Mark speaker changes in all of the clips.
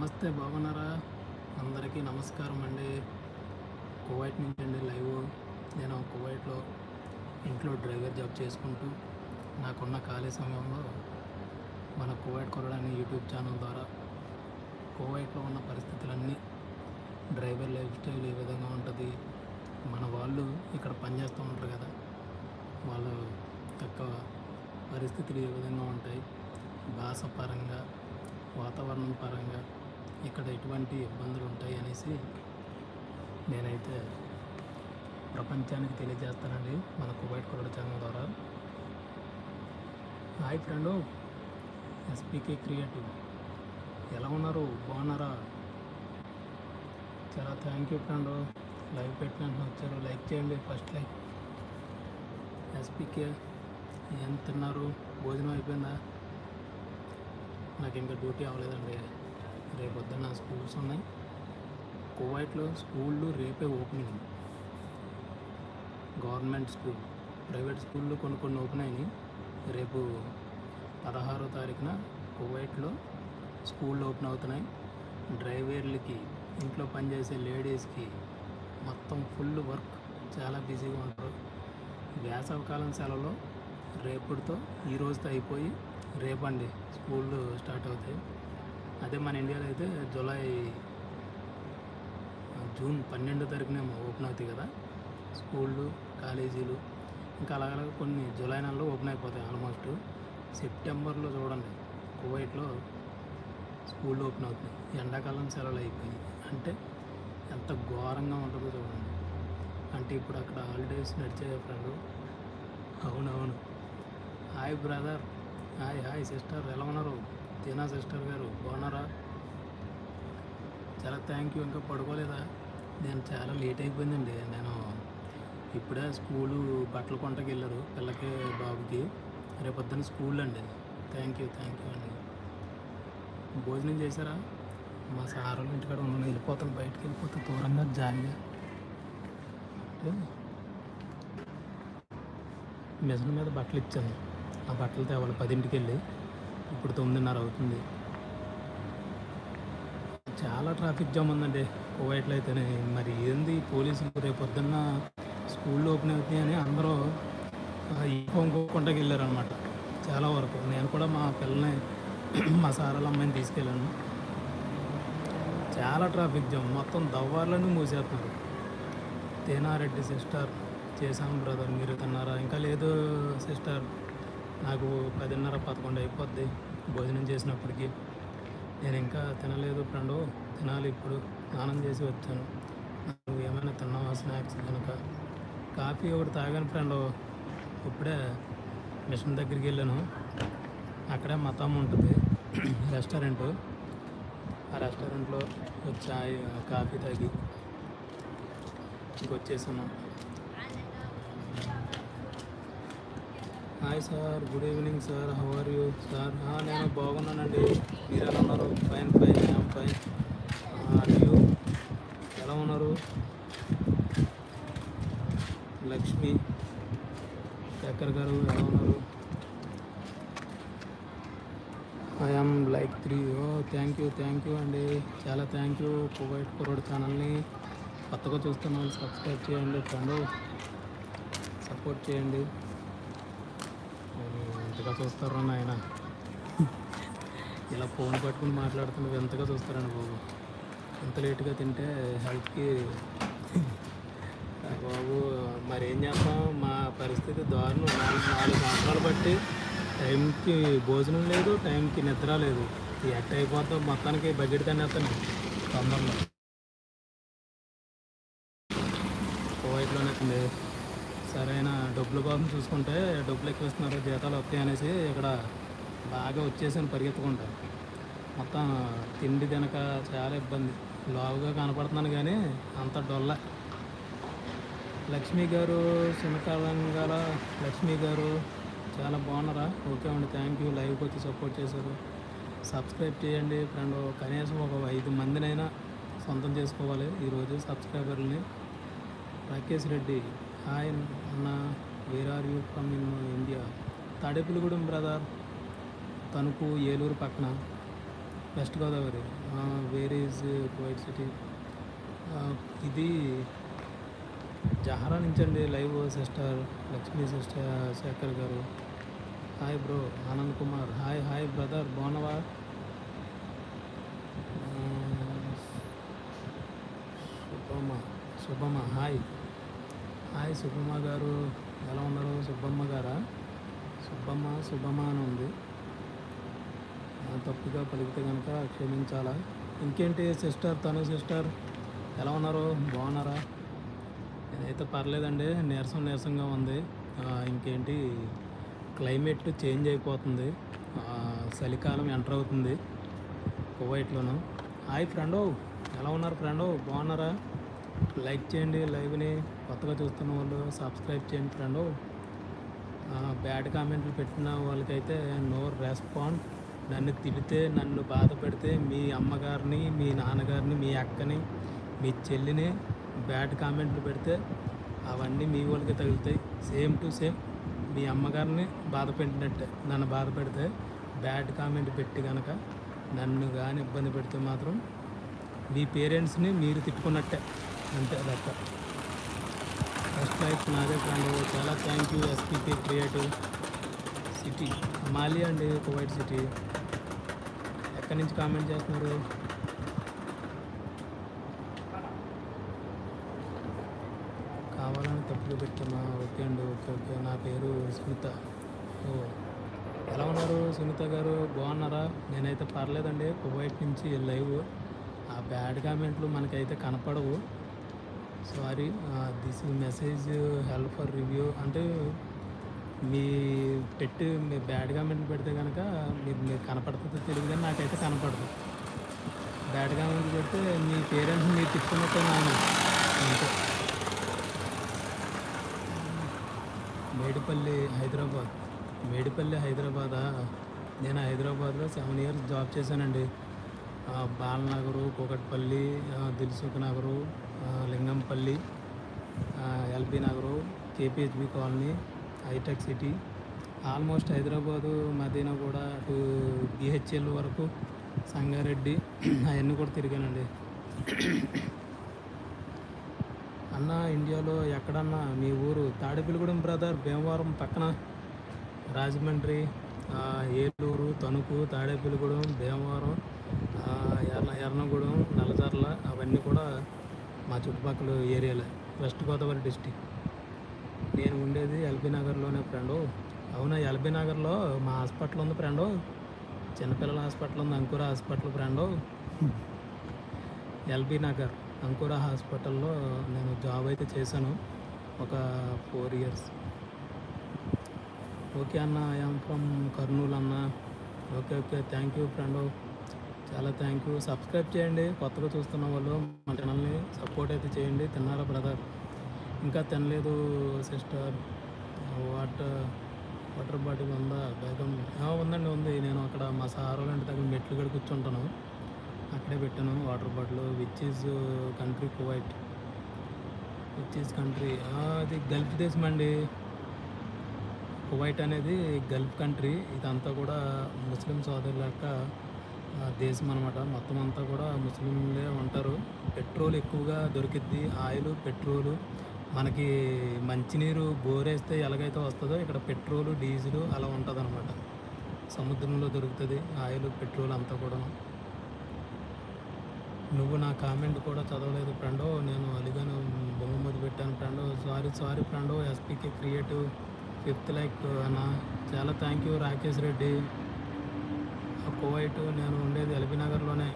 Speaker 1: నమస్తే బాగున్నారా? అందరికీ నమస్కారం అండి. కువైట్ నుంచి అండి లైవ్. నేను కువైట్లో ఇంట్లో డ్రైవర్ జాబ్ చేసుకుంటూ నాకున్న ఖాళీ సమయంలో మన కువైట్ కొరడాని యూట్యూబ్ ఛానల్ ద్వారా కువైట్లో ఉన్న పరిస్థితులన్నీ డ్రైవర్ లైఫ్ స్టైల్ ఏ విధంగా ఉంటుంది మన వాళ్ళు ఇక్కడ పనిచేస్తూ ఉంటారు కదా వాళ్ళు యొక్క పరిస్థితులు ఏ విధంగా ఉంటాయి భాష పరంగా వాతావరణం పరంగా ఇక్కడ ఎటువంటి ఇబ్బందులు ఉంటాయి అనేసి నేనైతే ప్రపంచానికి తెలియజేస్తానండి మన కువైట్ కొరడ ఛానల్ ద్వారా. Hi friend SPK creative. ఎలా ఉన్నారు? బాగున్నారా? చాలా థ్యాంక్ యూ ఫ్రెండ్. లైవ్ పెట్టినట్టు వచ్చారు. లైక్ చేయండి ఫస్ట్ లైక్. ఎస్పీకే ఏం తిన్నారు? భోజనం అయిపోయిందా? నాకు ఇంకా డ్యూటీ అవ్వలేదండి. రేపు పొద్దున్న స్కూల్స్ ఉన్నాయి. కువైట్లో స్కూళ్ళు రేపే ఓపెనింగ్. గవర్నమెంట్ స్కూల్ ప్రైవేట్ స్కూళ్ళు కొన్ని కొన్ని ఓపెన్ అయినాయి. రేపు పదహారో తారీఖున కువైట్లో స్కూళ్ళు ఓపెన్ అవుతున్నాయి. డ్రైవర్లకి ఇంట్లో పనిచేసే లేడీస్కి మొత్తం ఫుల్ వర్క్. చాలా బిజీగా ఉంటారు. వేసవకాలం సెలవులో రేపటితో ఈ రోజుతో అయిపోయి రేపండి స్కూళ్ళు స్టార్ట్ అవుతాయి. అదే మన ఇండియాలో అయితే జూలై జూన్ పన్నెండో తారీఖునేమో ఓపెన్ అవుతాయి కదా. స్కూళ్ళు కాలేజీలు ఇంకా అలాగే కొన్ని జూలై నెలలో ఓపెన్ అయిపోతాయి ఆల్మోస్ట్. సెప్టెంబర్లో చూడండి కువైట్లో స్కూళ్ళు ఓపెన్ అవుతున్నాయి. ఎండాకాలం సెలవులు అయిపోయి అంటే ఎంత ఘోరంగా ఉంటుందో చూడండి. అంటే ఇప్పుడు అక్కడ హాలిడేస్ నడిచే ఫ్రెండ్ అవునవును. Hi brother hi hi sister ఎలా ఉన్నారు? తీనా సిస్టర్ గారు బాగున్నారా? చాలా థ్యాంక్ యూ ఇంకా పడుకోలేదా? నేను చాలా లేట్ అయిపోయిందండి. నేను ఇప్పుడే స్కూలు బట్టలు కొంటకి వెళ్ళారు పిల్లకి బాబుకి. రేపొద్దున స్కూల్ అండి థ్యాంక్ యూ థ్యాంక్ యూ అండి. భోజనం చేశారా? మా సార్ వాళ్ళ ఇంటికాడ ఉన్నాను వెళ్ళిపోతాను. బయటకు వెళ్ళిపోతే దూరంగా జాలిగా మిషన్ మీద బట్టలు ఇచ్చాను. ఆ బట్టలు తేవాలి పదింటికి వెళ్ళి ఇప్పుడు తొమ్మిదిన్నర అవుతుంది. చాలా ట్రాఫిక్ జామ్ ఉందండి కోవైట్లో అయితేనే. మరి ఏంది పోలీసులు రేపు పొద్దున్న స్కూల్లో ఓపెన్ అవుతాయని అందరూ ఇంకొంటకి వెళ్ళారనమాట చాలా వరకు నేను కూడా మా పిల్లని మా సారాల అమ్మాయిని తీసుకెళ్ళాను. చాలా ట్రాఫిక్ జామ్. మొత్తం దవ్వార్లన్నీ మూసేస్తున్నారు. తేనారెడ్డి సిస్టర్ చేశాను బ్రదర్ మీరు తిన్నారా? ఇంకా లేదు సిస్టర్. నాకు పదిన్నర పదకొండు అయిపోద్ది. భోజనం చేసినప్పటికీ నేను ఇంకా తినలేదు ఫ్రెండు. తినాలి ఇప్పుడు. స్నానం చేసి వచ్చాను. నువ్వు ఏమైనా తిన్నావా స్నాక్స్ కనుక కాఫీ ఒకటి తాగాను ఫ్రెండు. ఇప్పుడే మిషన్ దగ్గరికి వెళ్ళాను. అక్కడే మతం ఉంటుంది. రెస్టారెంట్. ఆ రెస్టారెంట్లో చాయ్ కాఫీ తాగి ఇంకొచ్చేసాను. Hi sir good evening sir how are you sir నేను బాగున్నానండి. మీరు ఎలా ఉన్నారు fine fine I'm fine you ఎలా ఉన్నారు? లక్ష్మి శేఖర్ గారు ఎలా ఉన్నారు? I'm like three oh thank you thank you అండి. చాలా థ్యాంక్ యూ కువైట్ కురోడ్ ఛానల్ని కొత్తగా చూస్తున్న వాళ్ళు సబ్స్క్రైబ్ చేయండి ఫ్రెండ్ సపోర్ట్ చేయండి. ఎంతగా చూస్తారా నాయన ఇలా ఫోన్ పట్టుకుని మాట్లాడుతున్నది ఎంతగా చూస్తారండి బాబు? ఎంత లేటుగా తింటే హెల్త్కి బాబు మరేం చేస్తాం? మా పరిస్థితి దారుణం. నాలుగు నాలుగు సంవత్సరాలు బట్టి టైంకి భోజనం లేదు టైంకి నిద్ర లేదు. ఎట్ట అయిపోతాం మొత్తానికి బడ్జెట్ తినేస్తాను. తొందరలో. కువైట్లోనే సరైన డబ్బుల కోసం చూసుకుంటే డబ్బులు ఎక్కువ ఇస్తున్నారు జీతాలు వస్తాయి అనేసి ఇక్కడ బాగా వచ్చేసాను పరిగెత్తుకుంటా. మొత్తం తిండి తినక చాలా ఇబ్బంది. లావుగా కనపడుతున్నాను కానీ అంత డొల్ల. లక్ష్మి గారు సునకాలంగాల లక్ష్మి గారు చాలా బాగున్నారా? ఓకే అండి థ్యాంక్ యూ లైవ్కి వచ్చి సపోర్ట్ చేశారు. సబ్స్క్రైబ్ చేయండి ఫ్రెండ్. కనీసం ఒక ఐదు మందినైనా సొంతం చేసుకోవాలి ఈరోజు సబ్స్క్రైబర్ని రాకేష్ రెడ్డి. హాయ్ అన్న where are you from in India Tadepalligudem brother Tanuku Eluru పక్కన. West Godavari where is white city ఇది జహరా నుంచి అండి live sister Lakshmi sister Shekar garu. Hi bro Anand Kumar. Hi hi brother బాగున్నావా? శుభమ శుభమ. Hi hi Subbamma garu. ఎలా ఉన్నారు? సుబ్బమ్మ గారా? సుబ్బమ్మ సుబ్బమ్మ అని ఉంది. తప్పుగా పలికితే కనుక క్షమించాలా? ఇంకేంటి సిస్టర్ తను సిస్టర్? ఎలా ఉన్నారు? బాగున్నారా? నేనైతే పర్లేదండి. నీరసం నీరసంగా ఉంది. ఇంకేంటి? క్లైమేట్ చేంజ్ అయిపోతుంది. చలికాలం ఎంటర్ అవుతుంది. కువైట్లోను. హాయ్ ఫ్రెండో. ఎలా ఉన్నారు ఫ్రెండో? బాగున్నారా? లైక్ చేయండి లైవ్ని కొత్తగా చూస్తున్న వాళ్ళు సబ్స్క్రైబ్ చేయండి ఫ్రెండ్. బ్యాడ్ కామెంట్లు పెట్టిన వాళ్ళకైతే నో రెస్పాండ్. నన్ను తిడితే నన్ను బాధ పెడితే మీ అమ్మగారిని మీ నాన్నగారిని మీ అక్కని మీ చెల్లిని బ్యాడ్ కామెంట్లు పెడితే అవన్నీ మీ వాళ్ళకి తగులుతాయి. సేమ్ టు సేమ్ మీ అమ్మగారిని బాధ పెట్టినట్టే. నన్ను బాధ పెడితే బ్యాడ్ కామెంట్ పెట్టి కనుక నన్ను కానీ ఇబ్బంది పెడితే మాత్రం మీ పేరెంట్స్ని మీరు తిట్టుకున్నట్టే. అంతే తప్ప ఫస్ట్ లైఫ్ నాదే ఫ్రెండ్ చాలా thank you SPP creative city మాలి అండి కువైట్ సిటీ ఎక్కడి నుంచి కామెంట్ చేస్తున్నారు? కావాలని తప్పులు పెట్టామా? ఓకే అండి ఓకే ఓకే. నా పేరు సునీత. ఓ ఎలా ఉన్నారు సునీత గారు? బాగున్నారా? నేనైతే పర్లేదండి. కువైట్ నుంచి లైవ్ ఆ బ్యాడ్ కామెంట్లు మనకైతే కనపడవు. Sorry this message help for review. అంటే మీ పెట్టి మీ బ్యాడ్ కామెంట్ పెడితే కనుక మీరు మీరు కనపడుతుందో తెలియదు కానీ నాకైతే కనపడదు. బ్యాడ్ కామెంట్ పెడితే మీ పేరెంట్స్ మీరు తిట్టుకున్నట్టే నాను అంతే. మేడిపల్లి హైదరాబాద్. మేడిపల్లి హైదరాబాదా? నేను హైదరాబాద్లో సెవెన్ ఇయర్స్ జాబ్ చేశానండి. Balanagar Kukatpally Dilsukhnagar Lingampally LB Nagar KPHB colony hitech city almost Hyderabad Madina కూడా అటు బిహెచ్ఎల్ వరకు సంగారెడ్డి అవన్నీ కూడా తిరిగానండి. అన్న ఇండియాలో ఎక్కడన్నా మీ ఊరు తాడేపల్లిగూడెం బ్రదర్ భీమవరం పక్కన రాజమండ్రి ఏలూరు తణుకు తాడేపల్లిగూడెం భీమవరం ఎర్ర ఎర్నగూడెం నల్లజర్ల అవన్నీ కూడా మా చుట్టుపక్కల ఏరియాలే వెస్ట్ గోదావరి డిస్టిక్. నేను ఉండేది ఎల్బీ నగర్లోనే ఫ్రెండు. అవునా ఎల్బీ నగర్లో మా హాస్పిటల్ ఉంది ఫ్రెండు. చిన్నపిల్లల హాస్పిటల్ ఉంది అంకుర హాస్పిటల్ ఫ్రెండు. ఎల్బీ నగర్ అంకుర హాస్పిటల్లో నేను జాబ్ అయితే చేశాను ఒక ఫోర్ ఇయర్స్. ఓకే అన్న ఐఎమ్ ఫ్రమ్ కర్నూలు అన్న? Okay okay thank you friend. చాలా థ్యాంక్ యూ సబ్స్క్రైబ్ చేయండి. కొత్తగా చూస్తున్న వాళ్ళు మన ఛానల్ని సపోర్ట్ అయితే చేయండి. తిన్నారా బ్రదర్ ఇంకా తినలేదు సిస్టర్ వాటర్ వాటర్ బాటిల్ ఉందా? బేగం ఉందండి ఉంది. నేను అక్కడ మా సార్ వాళ్ళ దగ్గర మెట్లు కూడా కూర్చుంటాను. అక్కడే పెట్టాను water bottle which is country Kuwait which is country అది గల్ఫ్ దేశం అండి. కువైట్ అనేది గల్ఫ్ కంట్రీ ఇదంతా కూడా ముస్లిం సోదరుల యొక్క దేశం అనమాట మొత్తం అంతా కూడా ముస్లింలే ఉంటారు. పెట్రోల్ ఎక్కువగా దొరికిద్ది. Oil petrol. మనకి మంచినీరు బోరేస్తే ఎలాగైతే వస్తుందో ఇక్కడ పెట్రోలు డీజిల్ అలా ఉంటుంది అనమాట సముద్రంలో దొరుకుతుంది ఆయిల్ పెట్రోల్ అంతా కూడా నువ్వు నా కామెంట్ కూడా చదవలేదు ఫ్రెండో. నేను అలిగాను బొమ్మది పెట్టాను ఫ్రెండో. సారీ సారీ ఫ్రెండో. ఎస్పీకే క్రియేటివ్ ఫిఫ్త్ లైక్ అన్న. చాలా thank you Rakesh Reddy. Kuwait నేను ఉండేది ఎల్బీ నగర్లోనే.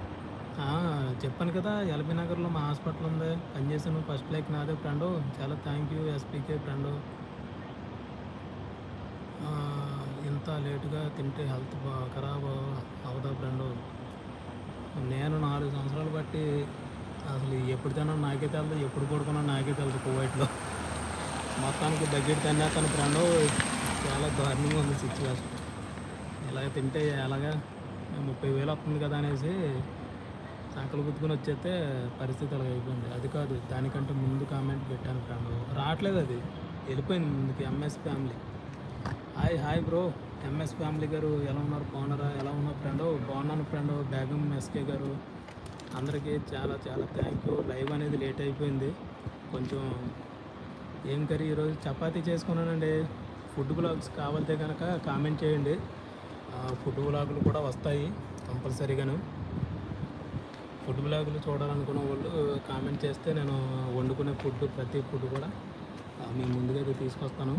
Speaker 1: చెప్పాను కదా ఎల్బీ నగర్లో మా హాస్పిటల్ ఉంది. పనిచేసాను ఫస్ట్ లైక్ నాదే ఫ్రెండు. చాలా థ్యాంక్ యూ ఎస్పీకే ఫ్రెండు. ఇంత లేటుగా తింటే హెల్త్ ఖరాబ్ అవుతా ఫ్రెండు? నేను నాలుగు సంవత్సరాలు బట్టి అసలు ఎప్పుడు తిన్నా నాకే తెలదు ఎప్పుడు పడుకున్నా నాకే తెలదు కువైట్లో. మొత్తానికి బడ్జెట్ తిన్నాకని ఫ్రెండు. చాలా దారుణంగా ఉంది సిచ్యువేషన్. ఇలా తింటే ఎలాగా? ముప్పై వేలు వస్తుంది కదా అనేసి సంకలు గుర్తుకుని వచ్చేస్తే పరిస్థితి అలా అయిపోయింది అది కాదు దానికంటే ముందు కామెంట్ పెట్టాను ఫ్రెండ్ రావట్లేదు అది. వెళ్ళిపోయింది ముందుకి MS family. Hi hi bro. MS family garu ఎలా ఉన్నారు? బాగున్నారా? ఎలా ఉన్నారు ఫ్రెండ్? బాగున్నాను ఫ్రెండ్. బేగం ఎస్కే గారు. అందరికీ చాలా చాలా థ్యాంక్ యూ లైవ్ అనేది లేట్ అయిపోయింది. కొంచెం ఏం కర్రీ ఈరోజు? చపాతీ చేసుకున్నానండి. ఫుడ్ బ్లాగ్స్ కావాలితే కనుక కామెంట్ చేయండి. ఫుడ్ బ్లాగులు కూడా వస్తాయి కంపల్సరీగాను. ఫుడ్ బ్లాగులు చూడాలనుకున్న వాళ్ళు కామెంట్ చేస్తే నేను వండుకునే ఫుడ్ ప్రతి ఫుడ్ కూడా మీ ముందుగా తీసుకొస్తాను.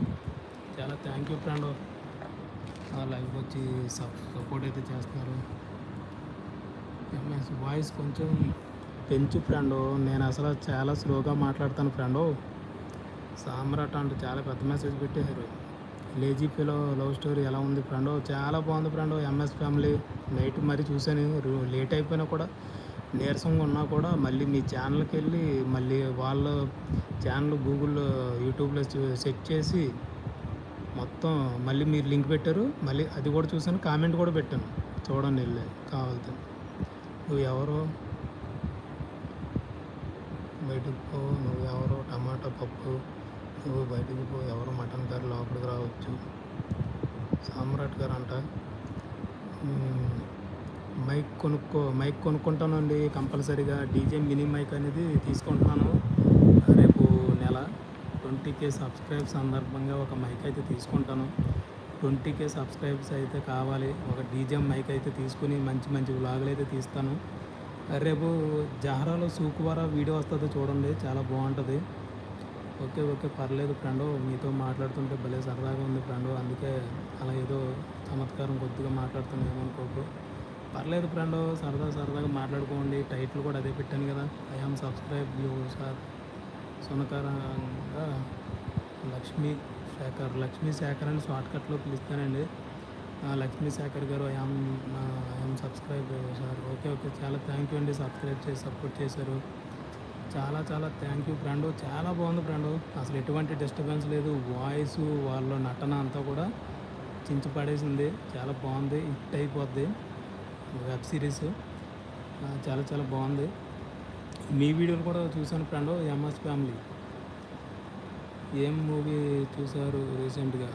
Speaker 1: చాలా థ్యాంక్ యూ ఫ్రెండ్. లైవ్ వచ్చి సపోర్ట్ అయితే చేస్తున్నారు. ఎంఎస్ వాయిస్ కొంచెం పెంచు ఫ్రెండ్. నేను అసలు చాలా స్లోగా మాట్లాడతాను ఫ్రెండ్. సామ్రాట్ అంటే చాలా పెద్ద మెసేజ్ పెట్టేశారు. లేజీపీలో లవ్ స్టోరీ ఎలా ఉంది ఫ్రెండ్? చాలా బాగుంది ఫ్రెండ్. ఎంఎస్ ఫ్యామిలీ నైట్ మరీ చూశాను. లేట్ అయిపోయినా కూడా నీరసంగా ఉన్నా కూడా మళ్ళీ మీ ఛానల్కి వెళ్ళి మళ్ళీ వాళ్ళ ఛానల్ గూగుల్ యూట్యూబ్లో సెట్ చేసి మొత్తం మళ్ళీ మీరు లింక్ పెట్టారు. మళ్ళీ అది కూడా చూసాను కామెంట్ కూడా పెట్టాను. చూడండి వెళ్ళే కావాలితే. నువ్వు ఎవరు? బయటకు పో. నువ్వు ఎవరు? టమాటా పప్పు. నువ్వు బయటికి పో ఎవరు మటన్ కర్రీ లోపలికి రావచ్చు? సామ్రాట్ గారు అంట. మైక్ కొనుక్కో మైక్ కొనుక్కుంటానండి కంపల్సరీగా. డీజే మినీ మైక్ అనేది తీసుకుంటున్నాను. రేపు నెల ట్వంటీ కే సబ్స్క్రైబ్ సందర్భంగా ఒక మైక్ అయితే తీసుకుంటాను. ట్వంటీ కే సబ్స్క్రైబ్స్ అయితే కావాలి. ఒక డీజే మైక్ అయితే తీసుకుని మంచి మంచి వ్లాగులు అయితే తీస్తాను. రేపు జహరాలో సూకువారా వీడియో వస్తుంది చూడండి. చాలా బాగుంటుంది. ఓకే ఓకే పర్లేదు ఫ్రెండు మీతో మాట్లాడుతుంటే భలే సరదాగా ఉంది ఫ్రెండు అందుకే అలా ఏదో చమత్కారం కొద్దిగా మాట్లాడుతున్నాను ఏమనుకోకు పర్లేదు ఫ్రెండు సరదా సరదాగా మాట్లాడుకోండి. టైటిల్ కూడా అదే పెట్టాను కదా. I am subscribe you sir. సునకరంగా Lakshmi Shekhar Lakshmi Shekhar అని షార్ట్కట్లో పిలుస్తానండి. Lakshmi Shekar garu I am I subscribe sir. Okay okay చాలా థ్యాంక్ యూ అండి. సబ్స్క్రైబ్ చేసి సపోర్ట్ చేశారు. చాలా చాలా థ్యాంక్ యూ ఫ్రెండ్. చాలా బాగుంది ఫ్రెండ్. అసలు ఎటువంటి డిస్టర్బెన్స్ లేదు. వాయిస్ వాళ్ళ నటన అంతా కూడా చించి పడేసింది చాలా బాగుంది. హిట్ అయిపోద్ది. వెబ్ సిరీస్ చాలా చాలా బాగుంది. మీ వీడియోలు కూడా చూశాను ఫ్రెండ్. ఎంఎస్ ఫ్యామిలీ ఏం మూవీ చూసారు రీసెంట్గా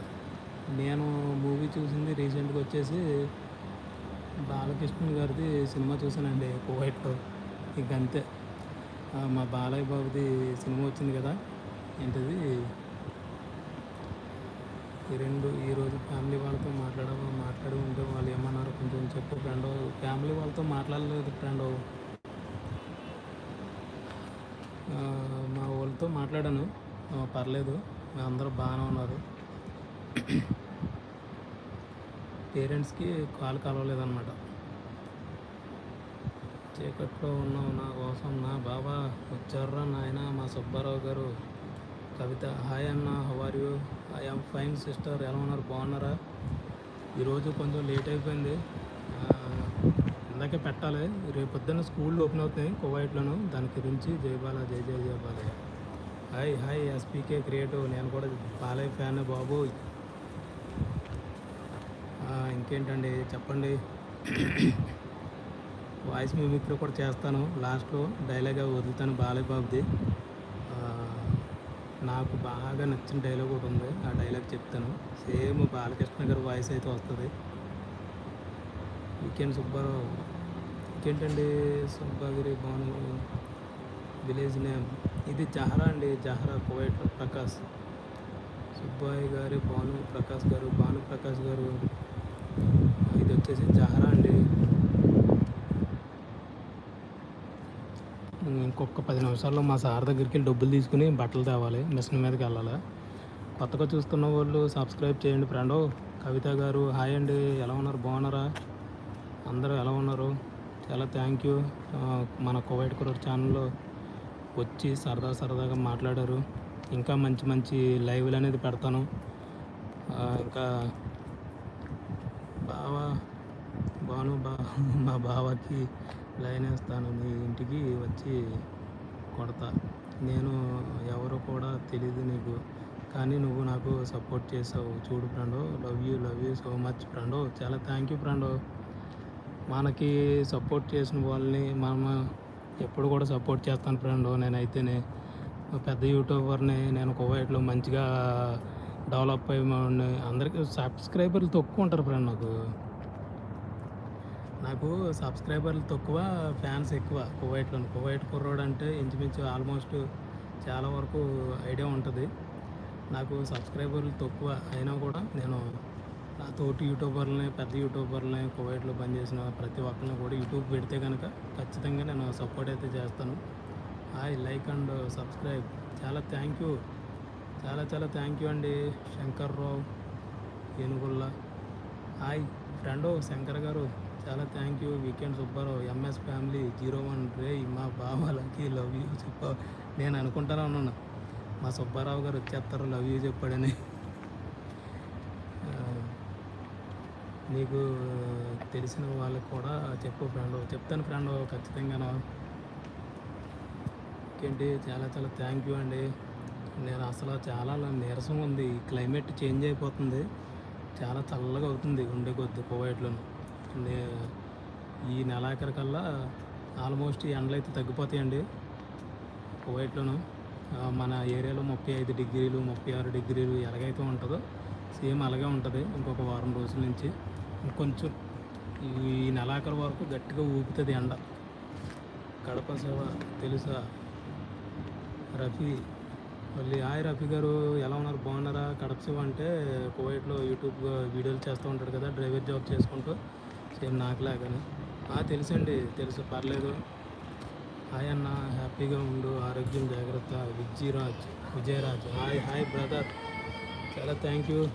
Speaker 1: నేను మూవీ చూసింది రీసెంట్గా వచ్చేసి బాలకృష్ణ గారిది సినిమా చూసానండి కువైట్లో ఇంకంతే మా బాలయ్య బాబుది సినిమా వచ్చింది కదా. ఏంటిది? ఈ రెండు ఈరోజు ఫ్యామిలీ వాళ్ళతో మాట్లాడ మాట్లాడి ఉంటే వాళ్ళు ఏమన్నారు? కొంచెం చెప్పు ఫ్రెండ్. ఫ్యామిలీ వాళ్ళతో మాట్లాడలేదు ఫ్రెండ్. మా వాళ్ళతో మాట్లాడాను. పర్లేదు. అందరూ బాగానే ఉన్నారు. పేరెంట్స్కి కాల్ కలవలేదన్నమాట. చీకట్లో ఉన్నావు నా కోసం నా బాబా వచ్చారా నాయన మా సుబ్బారావు గారు. కవిత హాయ్ అన్న how are you I am fine sister ఎలా ఉన్నారు? బాగున్నారా? ఈరోజు కొంచెం లేట్ అయిపోయింది. ఇందాకే పెట్టాలి. రేపు పొద్దున్న స్కూల్ ఓపెన్ అవుతాయి కువైట్లోను. దాని గురించి జయబాల జై జయ Jayabala hi hi SPK creative నేను కూడా బాలయ్య ఫ్యాన్ బాబు. ఇంకేంటండి? చెప్పండి. వాయిస్ మిమిక్రీ కూడా చేస్తాను. లాస్ట్లో డైలాగ్ వదులుతాను బాలయ్య బాబుది నాకు బాగా నచ్చిన డైలాగ్ ఒకటి ఉంది. ఆ డైలాగ్ చెప్తాను. సేమ్ బాలకృష్ణ గారి వాయిస్ అయితే వస్తుంది. వీకెండ్ సుబ్బారావు ఇంకేంటండి సుబ్బాగిరి భాను విలేజ్ నేమ్ ఇది జహరా అండి. జహరా కువైట్లో ప్రకాష్. సుబ్బాయి గారి భాను ప్రకాష్ గారు భాను ప్రకాష్ గారు. ఇది వచ్చేసి జహరా అండి. ఒక పది నిమిషాల్లో మా సార్ దగ్గరికి వెళ్ళి డబ్బులు తీసుకుని బట్టలు తేవాలి మిషన్ మీదకి వెళ్ళాలి. కొత్తగా చూస్తున్న వాళ్ళు సబ్స్క్రైబ్ చేయండి ఫ్రెండ్. కవిత గారు హాయ్ అండి. ఎలా ఉన్నారు? బాగున్నారా? అందరూ ఎలా ఉన్నారు? చాలా థ్యాంక్ యూ మన కోవైట్ కురర్ ఛానల్లో వచ్చి సరదా సరదాగా మాట్లాడారు. ఇంకా మంచి మంచి లైవ్లు అనేది పెడతాను. ఇంకా బావ బాను బా మా బావకి లైన్ వేస్తాను. మీ ఇంటికి వచ్చి కొడతా. నేను ఎవరో కూడా తెలియదు నీకు. కానీ నువ్వు నాకు సపోర్ట్ చేసావు. చూడు friend love you love you so much friend. చాలా థ్యాంక్ యూ ఫ్రెండు. మనకి సపోర్ట్ చేసిన వాళ్ళని మనం ఎప్పుడు కూడా సపోర్ట్ చేస్తాను ఫ్రెండ్ నేనైతేనే. పెద్ద యూట్యూబర్ని నేను కువైట్లో మంచిగా డెవలప్ అయ్యి అందరికీ సబ్స్క్రైబర్లు తక్కువ ఉంటారు ఫ్రెండ్ నాకు. నాకు సబ్స్క్రైబర్లు తక్కువ ఫ్యాన్స్ ఎక్కువ. కువైట్లో కువైట్ కుర్రోడు అంటే ఇంచుమించు ఆల్మోస్ట్ చాలా వరకు ఐడియా ఉంటుంది. నాకు సబ్స్క్రైబర్లు తక్కువ అయినా కూడా నేను నా తోటి యూట్యూబర్లని పెద్ద యూట్యూబర్లని కువైట్లో పనిచేసిన ప్రతి ఒక్కరిని కూడా యూట్యూబ్ పెడితే కనుక ఖచ్చితంగా నేను సపోర్ట్ అయితే చేస్తాను. Hi like and subscribe. చాలా థ్యాంక్ యూ. చాలా చాలా థ్యాంక్ యూ అండి. Shankar Rao ఏనుగుల్లా. Hi friend Shankar garu. చాలా thank you weekend Subbarao MS family zero one రే మా బాబాలకి లవ్ యూ చెప్ప నేను అనుకుంటానే ఉన్నాను. మా సుబ్బారావు గారు వచ్చేస్తారు లవ్ యూ చెప్పాడని. నీకు తెలిసిన వాళ్ళకి కూడా చెప్పు ఫ్రెండ్ చెప్తాను ఫ్రెండ్ ఖచ్చితంగాను. ఇంకేంటి? చాలా చాలా థ్యాంక్ యూ అండి. నేను అసలు చాలా నీరసం ఉంది. క్లైమేట్ చేంజ్ అయిపోతుంది. చాలా చల్లగా అవుతుంది. ఉండే కొద్ది కోవైట్లోనూ ఈ ఈ నెలాఖరికల్లా ఆల్మోస్ట్ ఈ ఎండలు అయితే తగ్గిపోతాయండి. కువైట్లోను మన ఏరియాలో ముప్పై ఐదు డిగ్రీలు ముప్పై ఆరు డిగ్రీలు ఎలాగైతే ఉంటుందో సేమ్ అలాగే ఉంటుంది. ఇంకొక వారం రోజుల నుంచి కొంచెం ఈ నెలాఖరు వరకు గట్టిగా ఊపుతుంది ఎండ. కడప సేవ తెలుసా? రఫీ మళ్ళీ హాయ్ రఫీ గారు ఎలా ఉన్నారు? బాగున్నారా? కడప సేవ అంటే కువైట్లో యూట్యూబ్ వీడియోలు చేస్తూ ఉంటాడు కదా డ్రైవర్ జాబ్ చేసుకుంటూ. సేమ్ నాకులాగానే ఆ, తెలుసండి తెలుసు. పర్లేదు. హాయ్ అన్న హ్యాపీగా ఉండు. ఆరోగ్యం జాగ్రత్త. Vijayaraj Vijayaraj. Hi hi brother. చాలా థ్యాంక్ యూ